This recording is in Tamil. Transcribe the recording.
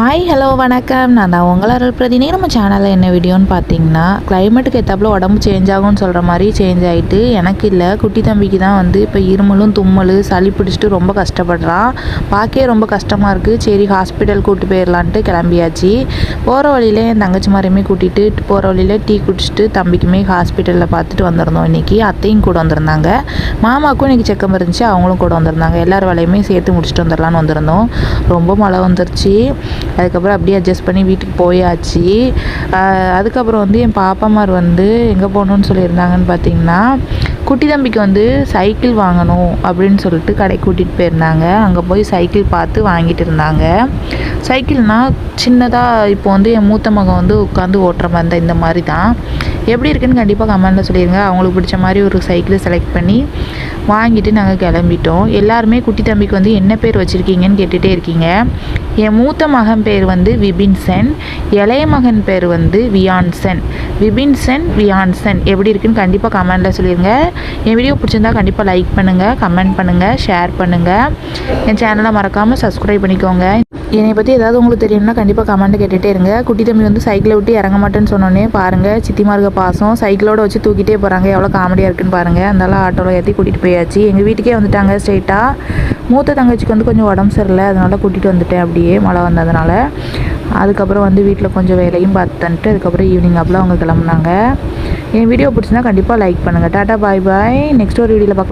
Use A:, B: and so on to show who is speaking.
A: ஹாய் ஹலோ வணக்கம். நான் தான் உங்கள் அருள் பிரதினே நம்ம சேனலில் என்ன வீடியோன்னு பார்த்தீங்கன்னா கிளைமேட்டுக்கு ஏற்றாப்புல உடம்பு சேஞ்ச் ஆகும்னு சொல்கிற மாதிரி சேஞ்ச் ஆகிட்டு எனக்கு இல்லை குட்டி தம்பிக்கு தான் வந்து இப்போ இருமலும் தும்மல் சளி பிடிச்சிட்டு ரொம்ப கஷ்டப்படுறான். பார்க்கவே ரொம்ப கஷ்டமாக இருக்குது சரி ஹாஸ்பிட்டல் கூட்டி போயிடலான்ட்டு கிளம்பியாச்சு. போகிற வழியில என் தங்கச்சி மாதிரியுமே கூட்டிகிட்டு போகிற வழியில் டீ குடிச்சிட்டு தம்பிக்குமே ஹாஸ்பிட்டலில் பார்த்துட்டு வந்திருந்தோம். இன்றைக்கி அத்தையும் கூட வந்திருந்தாங்க. மாமாவுக்கும் இன்றைக்கி செக்கம் இருந்துச்சு அவங்களும் கூட வந்திருந்தாங்க. எல்லார் வேலையுமே சேர்த்து முடிச்சுட்டு வந்துடலான்னு வந்திருந்தோம். ரொம்ப மழை வந்துருச்சு. அதுக்கப்புறம் அப்படியே அட்ஜஸ்ட் பண்ணி வீட்டுக்கு போயாச்சு. அதுக்கப்புறம் வந்து என் பாப்பாமார் வந்து எங்கே போகணுன்னு சொல்லியிருந்தாங்கன்னு பார்த்தீங்கன்னா குட்டி தம்பிக்கு வந்து சைக்கிள் வாங்கணும் அப்படின்னு சொல்லிட்டு கடைக்கு கூட்டிகிட்டு போயிருந்தாங்க. அங்கே போய் சைக்கிள் பார்த்து வாங்கிட்டு இருந்தாங்க. சைக்கிள்னால் சின்னதாக இப்போ வந்து என் மூத்த மகன் வந்து உட்காந்து ஓட்டுற மாதிரி தான் இந்த மாதிரி தான். எப்படி இருக்குன்னு கண்டிப்பாக கமெண்ட்டில் சொல்லிடுங்க அவங்களுக்கு பிடிச்ச மாதிரி ஒரு சைக்கிளை செலக்ட் பண்ணி வாங்கிட்டு நாங்கள் கிளம்பிட்டோம். எல்லாருமே குட்டி தம்பிக்கு வந்து என்ன பேர் வச்சுருக்கீங்கன்னு கேட்டுகிட்டே இருக்கீங்க. என் மூத்த மகன் பேர் வந்து விபின்சன் இளைய மகன் பேர் வந்து வியான்சென் விபின் சென் வியான்சன் எப்படி இருக்குன்னு கண்டிப்பாக கமெண்ட்டில் சொல்லிடுங்க என் வீடியோ பிடிச்சிருந்தா கண்டிப்பாக லைக் பண்ணுங்கள் கமெண்ட் பண்ணுங்கள் ஷேர் பண்ணுங்கள் என் சேனலை மறக்காமல் சப்ஸ்கிரைப் பண்ணிக்கோங்க. என்னை பற்றி ஏதாவது உங்களுக்கு தெரியும்னா கண்டிப்பாக கமெண்ட் கேட்டுகிட்டே இருங்க. குட்டி தம்பி வந்து சைக்கிளை விட்டு இறங்க மாட்டேன்னு சொன்னோன்னே பாருங்கள் சித்திமா இருக்க பாசம். சைக்கிளோட வச்சு தூக்கிட்டே போகிறாங்க எவ்வளோ காமெடியாக இருக்குன்னு பாருங்கள் அதனால ஆட்டோவில் ஏற்றி கூட்டிகிட்டு போயாச்சு. எங்கள் வீட்டுக்கே வந்துட்டாங்க ஸ்ட்ரெயிட்டாக மூத்த தங்கச்சிக்கு வந்து கொஞ்சம் உடம்பு சரியில்லை. அதனால் கூட்டிகிட்டு வந்துட்டேன் அப்படியே மழை வந்ததுனால. அதுக்கப்புறம் வந்து வீட்டில் கொஞ்சம் வேலையும் பார்த்துட்டு அதுக்கப்புறம் ஈவினிங் அப்பெல்லாம் அவங்க கிளம்புனாங்க. என் வீடியோ பிடிச்சிருந்தா கண்டிப்பாக லைக் பண்ணுங்கள் டாட்டா பாய் பாய் நெக்ஸ்ட் ஒரு வீடியோவில் பார்க்க